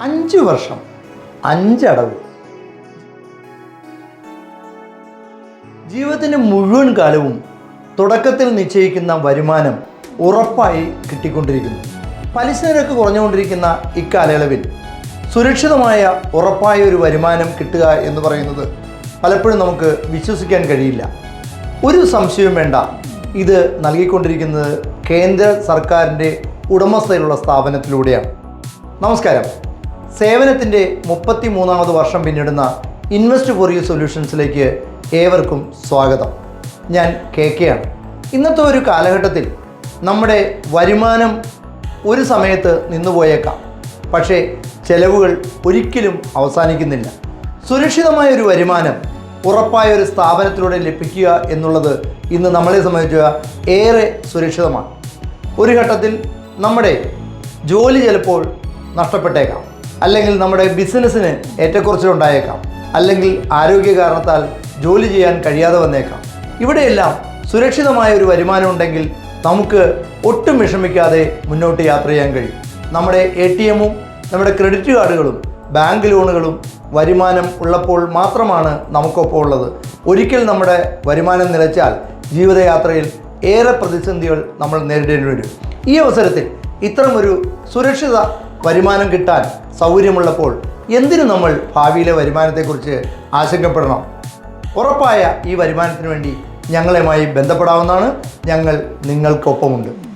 അഞ്ച് വർഷം അഞ്ചടവ്. ജീവിതത്തിന്റെ മുഴുവൻ കാലവും തുടക്കത്തിൽ നിശ്ചയിക്കുന്ന വരുമാനം ഉറപ്പായി കിട്ടിക്കൊണ്ടിരിക്കുന്നു. പലിശ നിരക്ക് കുറഞ്ഞുകൊണ്ടിരിക്കുന്ന ഇക്കാലയളവിൽ സുരക്ഷിതമായ ഉറപ്പായ ഒരു വരുമാനം കിട്ടുക എന്ന് പറയുന്നത് പലപ്പോഴും നമുക്ക് വിശ്വസിക്കാൻ കഴിയില്ല. ഒരു സംശയവും വേണ്ട. ഇത് നൽകിക്കൊണ്ടിരിക്കുന്നത് കേന്ദ്ര സർക്കാരിന്റെ ഉടമസ്ഥയിലുള്ള സ്ഥാപനത്തിലൂടെയാണ്. നമസ്കാരം. സേവനത്തിന്റെ മുപ്പത്തി മൂന്നാമത് വർഷം പിന്നിടുന്ന ഇൻവെസ്റ്റ് ഫോർ യു സൊല്യൂഷൻസിലേക്ക് ഏവർക്കും സ്വാഗതം. ഞാൻ കെ കെ ആണ്. ഇന്നത്തെ ഒരു കാലഘട്ടത്തിൽ നമ്മുടെ വരുമാനം ഒരു സമയത്ത് നിന്നുപോയേക്കാം. പക്ഷേ ചെലവുകൾ ഒരിക്കലും അവസാനിക്കുന്നില്ല. സുരക്ഷിതമായ ഒരു വരുമാനം ഉറപ്പായ ഒരു സ്ഥാപനത്തിലൂടെ ലഭിക്കുക എന്നുള്ളത് ഇന്ന് നമ്മളെ സംബന്ധിച്ച ഏറെ സുരക്ഷിതമാണ്. ഒരു ഘട്ടത്തിൽ നമ്മുടെ ജോലി ചിലപ്പോൾ നഷ്ടപ്പെട്ടേക്കാം. അല്ലെങ്കിൽ നമ്മുടെ ബിസിനസ്സിന് ഏറ്റക്കുറച്ചിലുണ്ടായേക്കാം അല്ലെങ്കിൽ ആരോഗ്യ കാരണത്താൽ ജോലി ചെയ്യാൻ കഴിയാതെ വന്നേക്കാം. ഇവിടെയെല്ലാം സുരക്ഷിതമായ ഒരു വരുമാനം ഉണ്ടെങ്കിൽ നമുക്ക് ഒട്ടും വിഷമിക്കാതെ മുന്നോട്ട് യാത്ര ചെയ്യാൻ കഴിയും. നമ്മുടെ എ ടി എമ്മും നമ്മുടെ ക്രെഡിറ്റ് കാർഡുകളും ബാങ്ക് ലോണുകളും വരുമാനം ഉള്ളപ്പോൾ മാത്രമാണ് നമുക്കൊപ്പം ഉള്ളത്. ഒരിക്കൽ നമ്മുടെ വരുമാനം നിലച്ചാൽ ജീവിതയാത്രയിൽ ഏറെ പ്രതിസന്ധികൾ നമ്മൾ നേരിടേണ്ടി വരും. ഈ അവസരത്തിൽ ഇത്തരമൊരു സുരക്ഷിത വരുമാനം കിട്ടാൻ സൗകര്യമുള്ളപ്പോൾ എന്തിനു നമ്മൾ ഭാവിയിലെ വരുമാനത്തെക്കുറിച്ച് ആശങ്കപ്പെടണം? ഉറപ്പായ ഈ വരുമാനത്തിന് വേണ്ടി ഞങ്ങളുമായി ബന്ധപ്പെടാവുന്നതാണ് ഞങ്ങൾ നിങ്ങൾക്കൊപ്പമുണ്ട്.